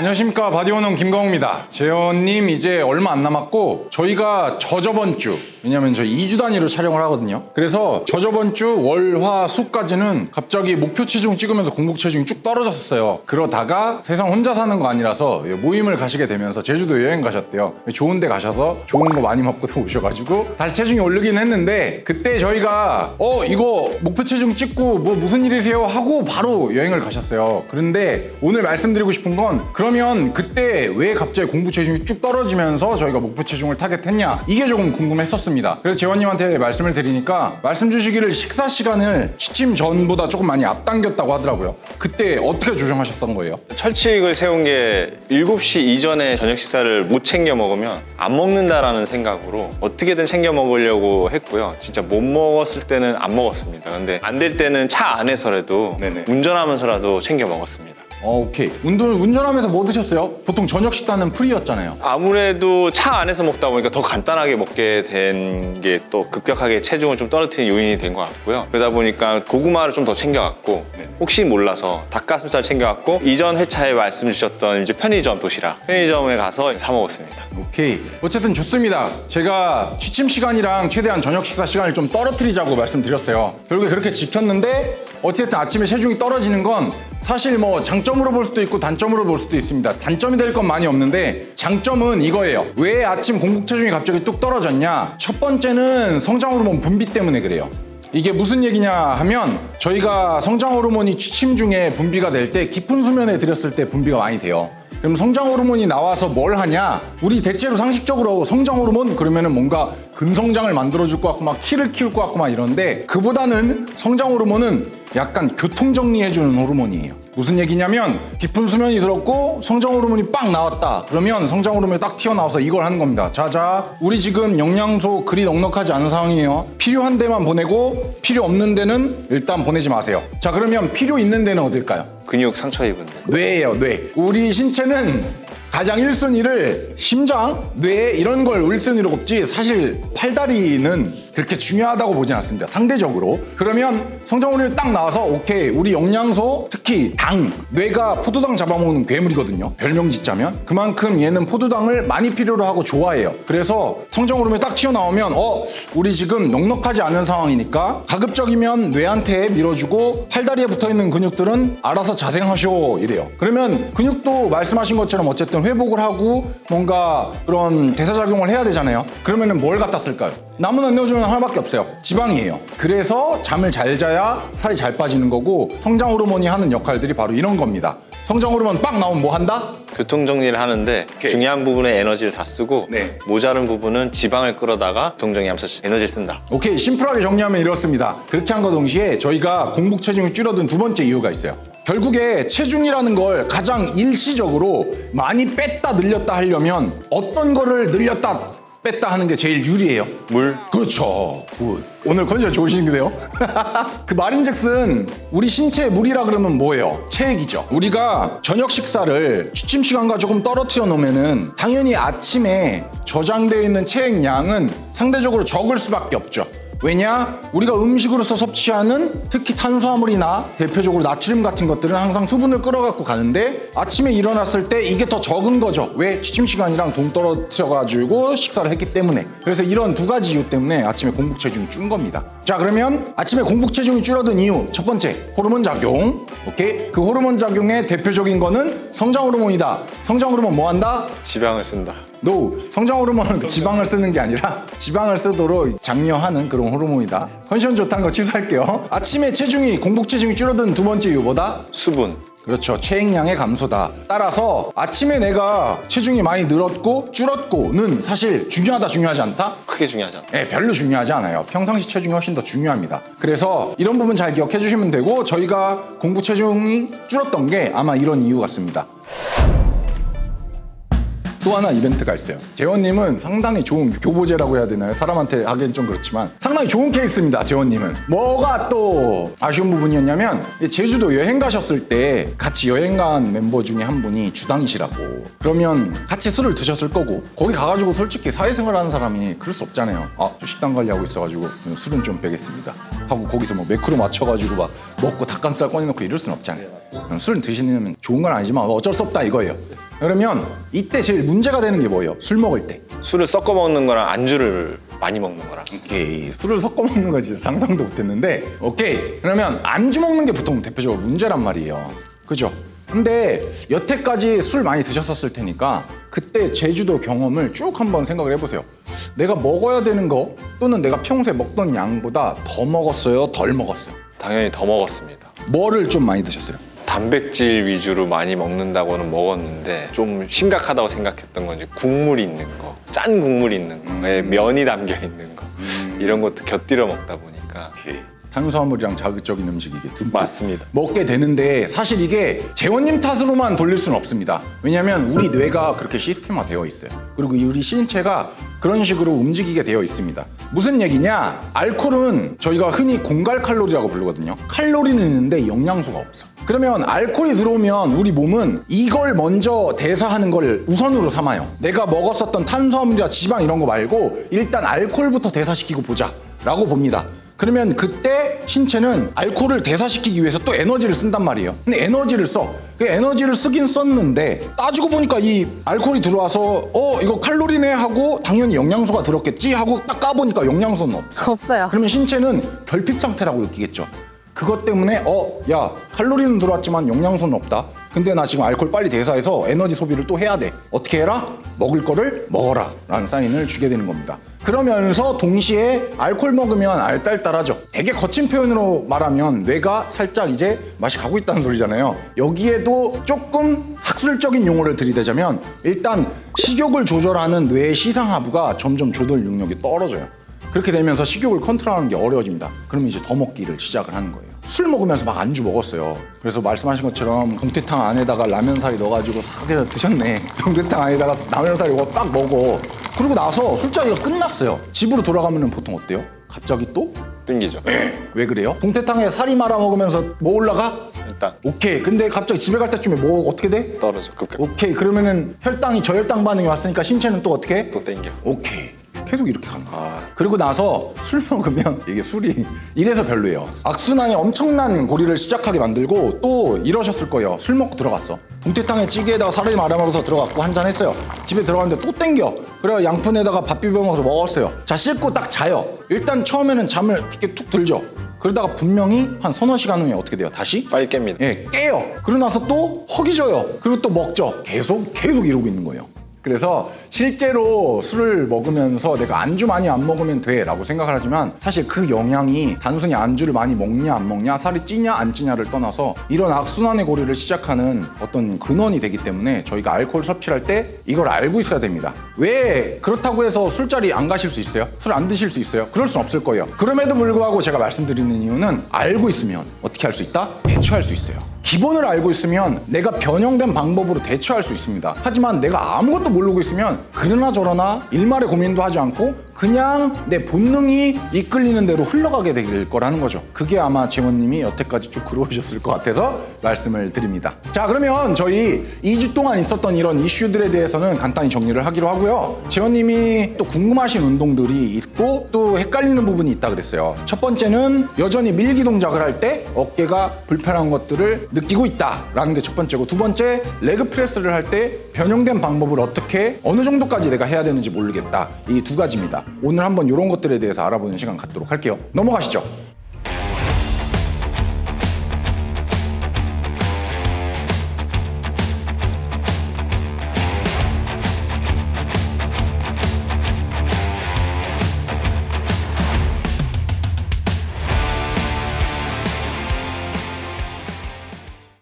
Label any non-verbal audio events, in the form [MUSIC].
안녕하십니까. 바디오는 김광호입니다. 재현님 이제 얼마 안 남았고 저희가 저저번 주 왜냐면 저희 2주 단위로 촬영을 하거든요. 그래서 저저번 주 월 화 수까지는 갑자기 목표 체중 찍으면서 공복 체중이 쭉 떨어졌어요. 그러다가 세상 혼자 사는 거 아니라서 모임을 가시게 되면서 제주도 여행 가셨대요. 좋은 데 가셔서 좋은 거 많이 먹고 [LAUGHS] 오셔가지고 다시 체중이 오르긴 했는데 그때 저희가 어 이거 목표 체중 찍고 뭐 무슨 일이세요? 하고 바로 여행을 가셨어요. 그런데 오늘 말씀드리고 싶은 건 그 러면 그때 왜 갑자기 공부 체중이 쭉 떨어지면서 저희가 목표 체중을 타겟했냐 이게 조금 궁금했었습니다. 그래서 재원님한테 말씀을 드리니까 말씀 주시기를 식사 시간을 취침 전보다 조금 많이 앞당겼다고 하더라고요. 그때 어떻게 조정하셨던 거예요? 철칙을 세운 게 7시 이전에 저녁 식사를 못 챙겨 먹으면 안 먹는다라는 생각으로 어떻게든 챙겨 먹으려고 했고요. 진짜 못 먹었을 때는 안 먹었습니다. 근데 안 될 때는 차 안에서라도 네네. 운전하면서라도 챙겨 먹었습니다. 어, 오케이. 운동 운전하면서 뭐 드셨어요? 보통 저녁 식단은 프리였잖아요. 아무래도 차 안에서 먹다 보니까 더 간단하게 먹게 된 게 또 급격하게 체중을 좀 떨어뜨리는 요인이 된 것 같고요. 그러다 보니까 고구마를 좀 더 챙겨갔고 네. 혹시 몰라서 닭가슴살 챙겨갔고 이전 회차에 말씀 주셨던 이제 편의점 도시락 편의점에 가서 사 먹었습니다. 오케이. 어쨌든 좋습니다. 제가 취침 시간이랑 최대한 저녁 식사 시간을 좀 떨어뜨리자고 말씀드렸어요. 결국에 그렇게 지켰는데 어쨌든 아침에 체중이 떨어지는 건 사실 뭐 장점으로 볼 수도 있고 단점으로 볼 수도 있습니다. 단점이 될 건 많이 없는데 장점은 이거예요. 왜 아침 공복 체중이 갑자기 뚝 떨어졌냐? 첫 번째는 성장 호르몬 분비 때문에 그래요. 이게 무슨 얘기냐 하면 저희가 성장 호르몬이 취침 중에 분비가 될 때 깊은 수면에 들였을 때 분비가 많이 돼요. 그럼 성장 호르몬이 나와서 뭘 하냐? 우리 대체로 상식적으로 성장 호르몬 그러면은 뭔가 근성장을 만들어줄 것 같고 막 키를 키울 것 같고 막 이런데 그보다는 성장 호르몬은 약간 교통 정리해주는 호르몬이에요. 무슨 얘기냐면 깊은 수면이 들었고 성장 호르몬이 빵 나왔다. 그러면 성장 호르몬이 딱 튀어나와서 이걸 하는 겁니다. 자자, 우리 지금 영양소 그리 넉넉하지 않은 상황이에요. 필요한 데만 보내고 필요 없는 데는 일단 보내지 마세요. 자, 그러면 필요 있는 데는 어딜까요? 근육 상처 입은 데. 뇌예요, 뇌. 우리 신체는 가장 1순위를 심장, 뇌 이런 걸 1순위로 꼽지 사실 팔다리는 그렇게 중요하다고 보진 않습니다. 상대적으로. 그러면 성장호를 딱 나와서 오케이 우리 영양소 특히 당 뇌가 포도당 잡아먹는 괴물이거든요. 별명 짓자면 그만큼 얘는 포도당을 많이 필요로 하고 좋아해요. 그래서 성장호르몬이 딱 튀어나오면 어 우리 지금 넉넉하지 않은 상황이니까 가급적이면 뇌한테 밀어주고 팔다리에 붙어있는 근육들은 알아서 자생하쇼 이래요. 그러면 근육도 말씀하신 것처럼 어쨌든 회복을 하고 뭔가 그런 대사작용을 해야 되잖아요. 그러면은 뭘 갖다 쓸까요? 남은 에너지는 하나밖에 없어요. 지방이에요. 그래서 잠을 잘 자야 살이 잘 빠지는 거고 성장 호르몬이 하는 역할들이 바로 이런 겁니다. 성장 호르몬 빡 나오면 뭐 한다? 교통 정리를 하는데 오케이. 중요한 부분에 에너지를 다 쓰고 네. 모자른 부분은 지방을 끌어다가 교통 정리하면서 에너지를 쓴다. 오케이 심플하게 정리하면 이렇습니다. 그렇게 한과 동시에 저희가 공복 체중이 줄어든 두 번째 이유가 있어요. 결국에 체중이라는 걸 가장 일시적으로 많이 뺐다 늘렸다 하려면 어떤 거를 늘렸다 뺐다 하는 게 제일 유리해요. 물, 그렇죠. 굿. 오늘 컨디션 좋으신데요? [LAUGHS] 그 말인즉슨 우리 신체의 물이라 그러면 뭐예요? 체액이죠. 우리가 저녁 식사를 취침 시간과 조금 떨어뜨려 놓으면은 당연히 아침에 저장되어 있는 체액 양은 상대적으로 적을 수밖에 없죠. 왜냐? 우리가 음식으로서 섭취하는 특히 탄수화물이나 대표적으로 나트륨 같은 것들은 항상 수분을 끌어갖고 가는데 아침에 일어났을 때 이게 더 적은 거죠. 왜? 취침 시간이랑 동떨어뜨려가지고 식사를 했기 때문에. 그래서 이런 두 가지 이유 때문에 아침에 공복 체중이 준 겁니다. 자, 그러면 아침에 공복 체중이 줄어든 이유 첫 번째 호르몬 작용. 오케이? 그 호르몬 작용의 대표적인 거는 성장 호르몬이다. 성장 호르몬 뭐 한다? 지방을 쓴다. 노 성장 호르몬은 [LAUGHS] 지방을 쓰는 게 아니라 지방을 쓰도록 장려하는 그런 호르몬이다. 컨디션 좋다는 거 취소할게요. 아침에 체중이 공복 체중이 줄어든 두 번째 이유 보다 수분. 그렇죠 체액량의 감소다. 따라서 아침에 내가 체중이 많이 늘었고 줄었고는 사실 중요하다 중요하지 않다. 크게 중요하지 않다. 예, 별로 중요하지 않아요. 평상시 체중이 훨씬 더 중요합니다. 그래서 이런 부분 잘 기억해 주시면 되고 저희가 공부 체중이 줄었던 게 아마 이런 이유 같습니다. 또 하나 이벤트가 있어요. 재원님은 상당히 좋은 교보제라고 해야 되나요? 사람한테 하기엔 좀 그렇지만 상당히 좋은 케이스입니다. 재원님은 뭐가 또 아쉬운 부분이었냐면 제주도 여행 가셨을 때 같이 여행 간 멤버 중에 한 분이 주당이시라고 그러면 같이 술을 드셨을 거고 거기 가가지고 솔직히 사회생활하는 사람이 그럴 수 없잖아요. 아, 저 식단 관리하고 있어가지고 술은 좀 빼겠습니다. 하고 거기서 뭐 매크로 맞춰가지고 막 먹고 닭가슴살 꺼내놓고 이럴 순 없잖아요. 그럼 술 드시면 좋은 건 아니지만 어쩔 수 없다 이거예요. 그러면 이때 제일 문제가 되는 게 뭐예요? 술 먹을 때. 술을 섞어 먹는 거랑 안주를 많이 먹는 거랑 오케이 술을 섞어 먹는 거지 상상도 못했는데 오케이 그러면 안주 먹는 게 보통 대표적으로 문제란 말이에요 그죠? 근데 여태까지 술 많이 드셨었을 테니까 그때 제주도 경험을 쭉 한번 생각을 해보세요 내가 먹어야 되는 거 또는 내가 평소에 먹던 양보다 더 먹었어요 덜 먹었어요 당연히 더 먹었습니다. 뭐를 좀 많이 드셨어요? 단백질 위주로 많이 먹는다고는 먹었는데 좀 심각하다고 생각했던 건지 국물 있는 거, 짠 국물 있는 거에 면이 담겨 있는 거. 이런 것도 곁들여 먹다 보니까 탄수화물이랑 자극적인 음식 이게 듬뿍 맞습니다. 먹게 되는데 사실 이게 재원님 탓으로만 돌릴 수는 없습니다. 왜냐하면 우리 뇌가 그렇게 시스템화 되어 있어요. 그리고 이 우리 신체가 그런 식으로 움직이게 되어 있습니다. 무슨 얘기냐? 알코올은 저희가 흔히 공갈 칼로리라고 부르거든요. 칼로리는 있는데 영양소가 없어. 그러면 알코올이 들어오면 우리 몸은 이걸 먼저 대사하는 걸 우선으로 삼아요. 내가 먹었었던 탄수화물이나 지방 이런 거 말고 일단 알코올부터 대사시키고 보자. 라고 봅니다. 그러면 그때 신체는 알코올을 대사시키기 위해서 또 에너지를 쓴단 말이에요. 근데 에너지를 써. 그 에너지를 쓰긴 썼는데 따지고 보니까 이 알코올이 들어와서 어 이거 칼로리네 하고 당연히 영양소가 들었겠지 하고 딱 까보니까 영양소는 없어. 없어요. 그러면 신체는 결핍 상태라고 느끼겠죠. 그것 때문에 어 야 칼로리는 들어왔지만 영양소는 없다. 근데 나 지금 알코올 빨리 대사해서 에너지 소비를 또 해야 돼. 어떻게 해라? 먹을 거를 먹어라. 라는 사인을 주게 되는 겁니다. 그러면서 동시에 알코올 먹으면 알딸딸하죠. 되게 거친 표현으로 말하면 뇌가 살짝 이제 맛이 가고 있다는 소리잖아요. 여기에도 조금 학술적인 용어를 들이대자면 일단 식욕을 조절하는 뇌의 시상하부가 점점 조절 능력이 떨어져요. 그렇게 되면서 식욕을 컨트롤하는 게 어려워집니다. 그러면 이제 더 먹기를 시작을 하는 거예요. 술 먹으면서 막 안주 먹었어요. 그래서 말씀하신 것처럼 동태탕 안에다가 라면 사리 넣어가지고 싹 해서 드셨네. [LAUGHS] 동태탕 안에다가 라면 사리 이거 딱 먹어. 그러고 나서 술자리가 끝났어요. 집으로 돌아가면 보통 어때요? 갑자기 또? 땡기죠. [GASPS] 왜 그래요? 동태탕에 살이 말아 먹으면서 뭐 올라가? 일단 오케이. 근데 갑자기 집에 갈 때쯤에 뭐 어떻게 돼? 떨어져 급격 오케이. 그러면은 혈당이 저혈당 반응이 왔으니까 신체는 또 어떻게 해? 또 땡겨. 오케이. 계속 이렇게 간다. 아 그리고 나서 술 먹으면 [LAUGHS] 이게 술이 이래서 별로예요. 악순환이 엄청난 고리를 시작하게 만들고 또 이러셨을 거예요. 술 먹고 들어갔어. 동태탕에 찌개에다가 살을 말아먹어서 들어갔고 한 잔 했어요. 집에 들어갔는데 또 땡겨. 그래서 양푼에다가 밥 비벼 먹어서 먹었어요. 자 씻고 딱 자요. 일단 처음에는 잠을 이렇게 툭 들죠. 그러다가 분명히 한 서너 시간 후에 어떻게 돼요? 다시 빨리 깹니다. 예, 깨요. 그러고 나서 또 허기져요. 그리고 또 먹죠. 계속 계속 이러고 있는 거예요. 그래서 실제로 술을 먹으면서 내가 안주 많이 안 먹으면 돼 라고 생각을 하지만 사실 그 영향이 단순히 안주를 많이 먹냐 안 먹냐 살이 찌냐 안 찌냐를 떠나서 이런 악순환의 고리를 시작하는 어떤 근원이 되기 때문에 저희가 알코올 섭취를 할때 이걸 알고 있어야 됩니다. 왜 그렇다고 해서 술자리 안 가실 수 있어요? 술 안 드실 수 있어요? 그럴 순 없을 거예요. 그럼에도 불구하고 제가 말씀드리는 이유는 알고 있으면 어떻게 할 수 있다? 대처할 수 있어요. 기본을 알고 있으면 내가 변형된 방법으로 대처할 수 있습니다. 하지만 내가 아무것도 모르고 있으면 그러나 저러나 일말의 고민도 하지 않고 그냥 내 본능이 이끌리는 대로 흘러가게 될 거라는 거죠. 그게 아마 재원님이 여태까지 쭉 그러셨을 것 같아서 말씀을 드립니다. 자, 그러면 저희 2주 동안 있었던 이런 이슈들에 대해서는 간단히 정리를 하기로 하고요. 재원님이 또 궁금하신 운동들이 있고 또 헷갈리는 부분이 있다 그랬어요. 첫 번째는 여전히 밀기 동작을 할 때 어깨가 불편한 것들을 느끼고 있다라는 게 첫 번째고 두 번째 레그 프레스를 할 때 변형된 방법을 어떻게 어느 정도까지 내가 해야 되는지 모르겠다 이 두 가지입니다. 오늘 한번 이런 것들에 대해서 알아보는 시간 갖도록 할게요. 넘어가시죠.